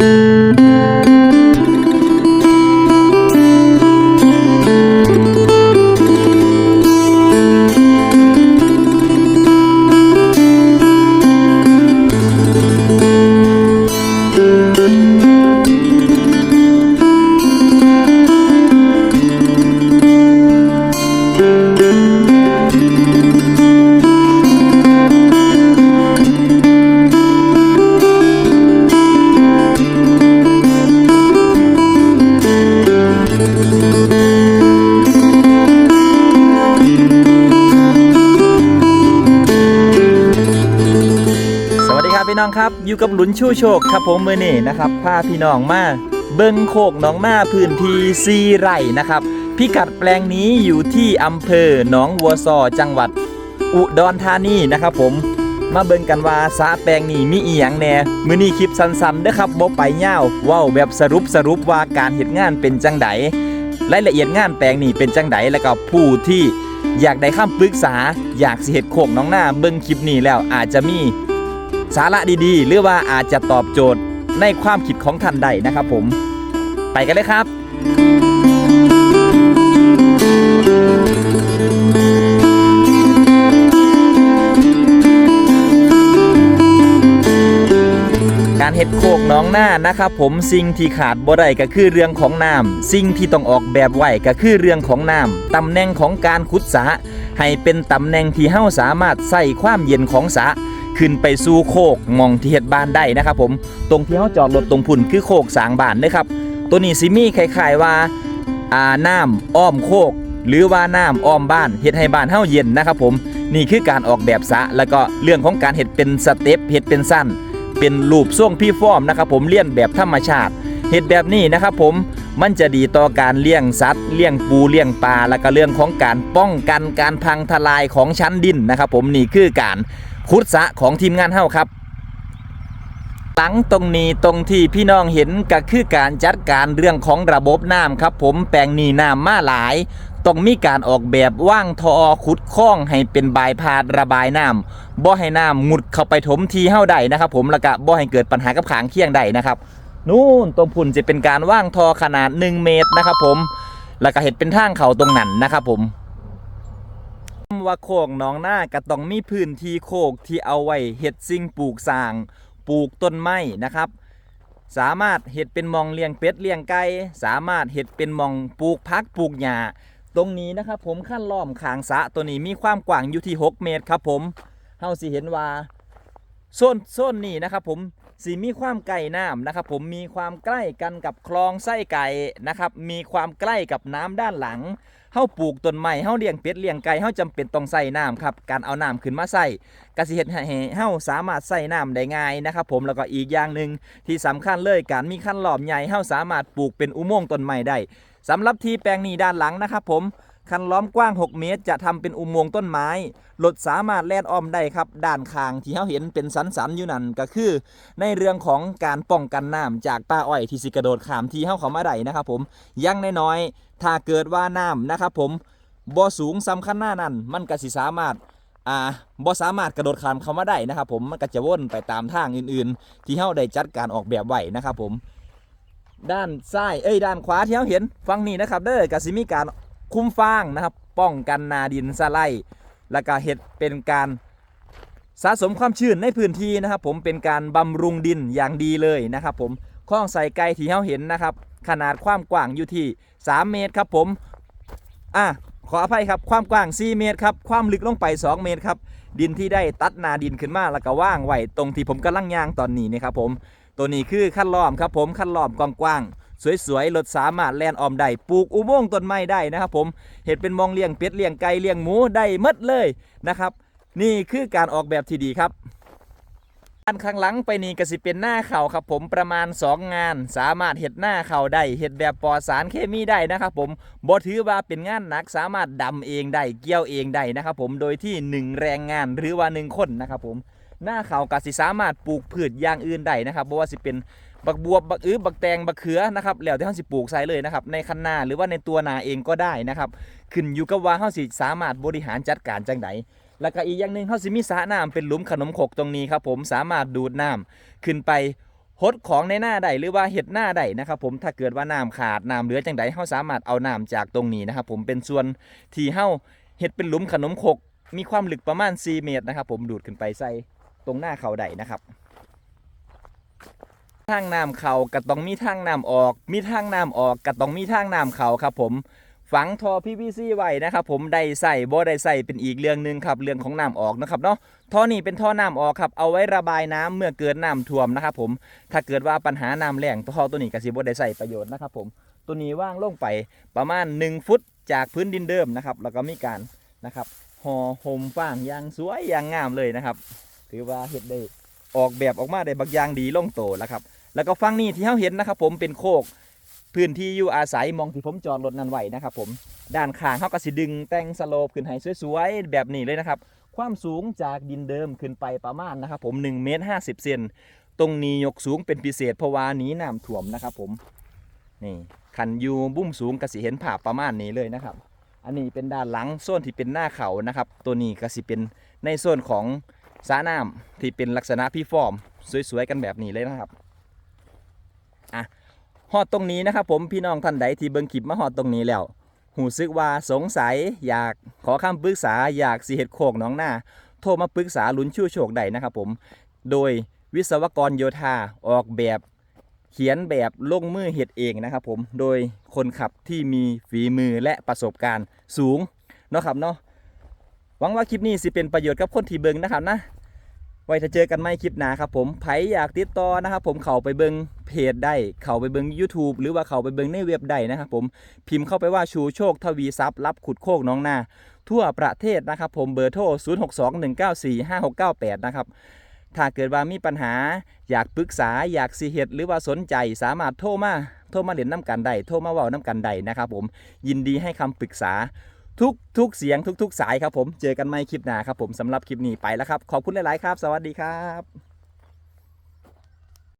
ส พี่น้องครับ อยู่กับหลุนชูโชคครับผมเมือนี่นะครับพาพี่น้องมาเบิ้งโคกหนองหน้าพื้นที่ซีไร่นะครับพิกัดแปลงนี้อยู่ที่อำเภอหนองวัวซอจังหวัด อุดรธานีนะครับผมมาเบิ่งกันว่าสาแปลงนี้มีอีหยังแน่มื้อนี้คลิปสั้นๆเด้อครับบ่ไปยาวว้าแบบสรุปสรุปว่าการเฮ็ดงานเป็นจังไดรายละเอียดงานแปลงนี้เป็นจังไดแล้วก็ผู้ที่อยากได้คำปรึกษา อยากสิเฮ็ดโคกน้องหน้าเบิ่งคลิปนี้แล้วอาจจะมี สาระดีๆ หรือว่าอาจจะตอบโจทย์ในความคิดของท่านใดนะครับผม ไปกันเลยครับ การเฮ็ดโคกน้องหน้านะครับผมสิ่งที่ขาดบ่ได้ก็คือเรื่องของน้ำสิ่งที่ต้องออกแบบไว้ก็คือเรื่องของน้ำตำแหน่งของการขุดสะให้เป็นตำแหน่งที่เฮาสามารถใส่ความเย็นของสะ ขึ้นไปสู่โคกมองที่เฮ็ดบ้านได้นะครับผมตรงที่เฮาจอดรถตรงพุ่นคือโคกสางบ้านเด้ครับตัวนี้สิมีคล้ายๆว่าอ่าน้ำอ้อมโคก หรือว่าน้ำอ้อมบ้านเฮ็ดให้บ้านเฮาเย็นนะครับผมนี่คือการออกแบบสะแล้วก็เรื่องของการเฮ็ดเป็นสเต็ปเฮ็ดเป็นสั้น เป็นรูปทรงพี่ฟอร์มนะครับผมเลี้ยงแบบธรรมชาติเห็ดแบบนี้นะครับผมมันจะดีต่อการเลี้ยงสัตว์เลี้ยงปูเลี้ยงปลาแล้วก็เรื่องของการป้องกันการพังทลายของชั้นดินนะครับผมนี่คือการ ขุดสะของทีมงานเฮาครับ หลังตรงนี้ตรงที่พี่น้องเห็นก็คือการจัดการเรื่องของระบบน้ำครับ ผมแปลงนี้น้ำมาหลายต้องมีการออกแบบว่างทอขุดคล้องให้เป็นบายพาดระบายน้ำบ่ให้น้ำมุดเข้าไปถมทีเฮาได้นะครับผมแล้วก็บ่ให้เกิดปัญหากับขางเคียงได้นะครับนู่นตรงพุ่นจะเป็นการว่างทอขนาด 1 เมตรนะครับผม แล้วก็เห็ดเป็นทางเขาตรงนั้นนะครับผม ว่าโคกหนองหน้าก็ต้องมีพื้นที่โคกที่เอาไว้เห็ดสิ่งปลูกสร้าง ปลูกต้นไม้นะครับ สามารถเห็ดเป็นมองเลี้ยงเป็ดเลี้ยงไก่สามารถเห็ดเป็นมองปลูกพักปลูกหญ้าตรงนี้นะครับผมขั้นล้อมขางสะตัวนี้มีความกว้างอยู่ที่ 6 เมตรครับผมเฮาสิเห็นว่าโซนโซนนี้นะครับผม สีมีความใกล้น้ำนะครับ ผมมีความใกล้กันกับคลองไส้ไก่นะครับ มีความใกล้กับน้ำด้านหลังเฮาปลูกต้นไม้เฮาเลี้ยงเป็ดเลี้ยงไก่เฮาจำเป็นต้องใส่น้ำครับ การเอาน้ำขึ้นมาใส่กสิเฮ็ดให้เฮาสามารถใส่น้ำได้ง่ายนะครับ ผมแล้วก็อีกอย่างหนึ่งที่สำคัญเลยการมีขั้นหลอมใหญ่เฮาสามารถปลูกเป็นอุโมงค์ต้นไม้ได้สำหรับที่แปลงนี้ด้านหลังนะครับผม คันล้อมกว้าง 6 เมตร จะทำเป็นอุโมงค์ต้นไม้รถสามารถแล่นอ้อมได้ครับ ด้านข้างที่เฮาเห็นเป็นสันๆอยู่นั่นก็คือ ในเรื่องของการป้องกันน้ำจากป้าอ้อยที่สิกระโดดขามที่เฮาเขามาได้นะครับผมยังน้อยๆถ้าเกิดว่าน้ำนะครับผมบ่สูงสำคัญหน้านั้นมันก็สิสามารถอ่าบ่สามารถกระโดดข้ามเข้ามาได้นะครับผมมันก็จะวนไปตามทางอื่นๆ ที่เฮาได้จัดการออกแบบไว้นะครับผม ด้านซ้ายเอ้ยด้านขวาที่เฮาเห็นฝั่งนี้นะครับเด้อกสิมีการ คุ้มฟางนะครับ ป้องกันนาดินสไลด์แล้วก็เฮ็ดเป็นการสะสมความชื้นในพื้นที่นะครับ ผมเป็นการบำรุงดินอย่างดีเลยนะครับ ผมคลองใส่ไก่ที่เฮาเห็นนะครับ ขนาดความกว้างอยู่ที่ 3 เมตรครับผมอะขออภัยครับความกว้าง 4 เมตรครับความลึกลงไป 2 เมตรครับดินที่ได้ตัดนาดินขึ้นมาแล้วก็ว่างไว้ตรงที่ผมกำลังย่างตอนนี้นะครับผมตัวนี้คือขั้นล้อมครับผมขั้นล้อมกว้างๆ สวยๆรถสามารถแล่นออมได้ปลูกอุโมงค์ต้นไม้ได้นะครับผมเห็ดเป็นมองเลี้ยงเป็ดเลี้ยงไก่เลี้ยงหมูได้หมดเลยนะครับ นี่คือการออกแบบที่ดีครับอันข้างหลังไปนี่ก็สิเป็นหน้าเข่าครับผมประมาณ 2 งาน สามารถเห็ดหน้าเข่าได้เห็ดแบบปลอดสารเคมีได้นะครับผมบ่ถือว่าเป็นงานหนักสามารถดำเองได้เกี่ยวเองได้นะครับผมโดยที่หนึ่งแรงงานหรือว่าหนึ่งคนนะครับผมหน้าเขากสิสามารถปลูกพืชอย่างอื่นได้นะครับบ่ว่าสิเป็น บักบวบบักอื้อบักแตงบักเขือนะครับแล้วที่เฮาสิปลูกใส่เลยนะครับในคันนาหรือว่าในตัวนาเองก็ได้นะครับขึ้นอยู่กับว่าเฮาสิสามารถบริหารจัดการจังไดแล้วก็อีกอย่างหนึ่งเฮาสิมีสระน้ำเป็นหลุมขนมขกตรงนี้ครับผมสามารถดูดน้ำขึ้นไปหดของในหน้าใดหรือว่าเห็ดหน้าใดนะครับผมถ้าเกิดว่าน้ำขาดน้ำเหลือจังใดเฮาสามารถเอาน้ำจากตรงนี้นะครับผมเป็นส่วนที่เฮาเห็ดเป็นหลุมขนมขกมีความลึกประมาณ 4 เมตรนะครับผมดูดขึ้นไปใส่ตรงหน้าเขาใดนะครับ ทางน้ำเขาก็ต้องมีทางน้ำออก มีทางน้ำออกก็ต้องมีทางน้ำเขาครับผม ฝังทอ PVC ไว้นะครับผมได้ใส่บ่ได้ใส่เป็นอีกเรื่องหนึ่งครับเรื่องของน้ำออกนะครับเนาะท่อนี้เป็นท่อน้ำออกครับเอาไว้ระบายน้ำเมื่อเกิดน้ำท่วมนะครับผมถ้าเกิดว่าปัญหาน้ำแล้งท่อตัวนี้ก็สิบ่ได้ใส่ประโยชน์นะครับผมตัวนี้ว่างลงไปประมาณ 1 ฟุตจากพื้นดินเดิมนะครับแล้วก็มีการนะครับห่อห่มฟางอย่างสวยอย่างงามเลยนะครับ ถือว่าเฮ็ดได้ออกแบบออกมาได้บักอย่างดีลงโตแล้วครับ แล้วก็ฟังนี่ที่เฮาเห็นนะครับ ผมเป็นโคกพื้นที่อยู่อาศัยมองที่ผมจอดรถนันไหวนะครับ ผมด้านข้างเขาก็สิดึงแต่งสโลปขึ้นให้สวยๆแบบนี้เลยนะครับ ความสูงจากดินเดิมขึ้นไปประมาณนะครับผม1เมตร50เซนตรงนี้ยกสูงเป็นพิเศษเพราะว่านี้น้ำท่วมนะครับ ผมนี่คันยูบุ้มสูงก็สิเห็นภาพประมาณนี้เลยนะครับ อันนี้เป็นด้านหลังโซนที่เป็นหน้าเขานะครับ ตัวนี้ก็สิเป็นในโซนของสระน้ำที่เป็นลักษณะพี่ฟอร์ม สวยๆกันแบบนี้เลยนะครับ อะฮอดตรงนี้นะครับผมพี่น้องท่านใดที่เบิ่งคลิปมาฮอดตรงนี้แล้วหูซึกว่าสงสัยอยากขอคำปรึกษาอยากสิเฮ็ดโคกน้องหน้า โทรมาปรึกษาลุ้นชู้โชคใดนะครับผม โดยวิศวกรโยธาออกแบบ เขียนแบบลงมือเฮ็ดเองนะครับผมโดยคนขับที่มีฝีมือและประสบการณ์สูงเนาะครับเนาะหวังว่าคลิปนี้สิเป็นประโยชน์กับคนที่เบิ่งนะครับนะ ไว้ถ้าเจอกันไม่คลิปหนาครับผมไผอยากติดต่อนะครับผมเข้าไปเบิงเพจได้ เข้าไปเบิง YouTube หรือว่าเข้าไปเบิงในเว็บได้นะครับผมพิมพ์เข้าไปว่าชูโชคทวีทรัพย์รับขุดโคกน้องนาทั่วประเทศนะครับผมเบอร์โทร 0621945698 นะครับถ้าเกิดว่ามีปัญหาอยากปรึกษาอยากสิเหตุหรือว่าสนใจสามารถโทรมาโทรมาเรียนน้ำกันได้โทรมาเว้าน้ำกันได้นะครับผมยินดีให้คำปรึกษา ทุกทุกเสียงทุก ๆ สายครับผม เจอกันใหม่คลิปหน้าครับผมสำหรับคลิปนี้ไปแล้วครับ ขอบคุณหลาย ๆ ครับ สวัสดีครับ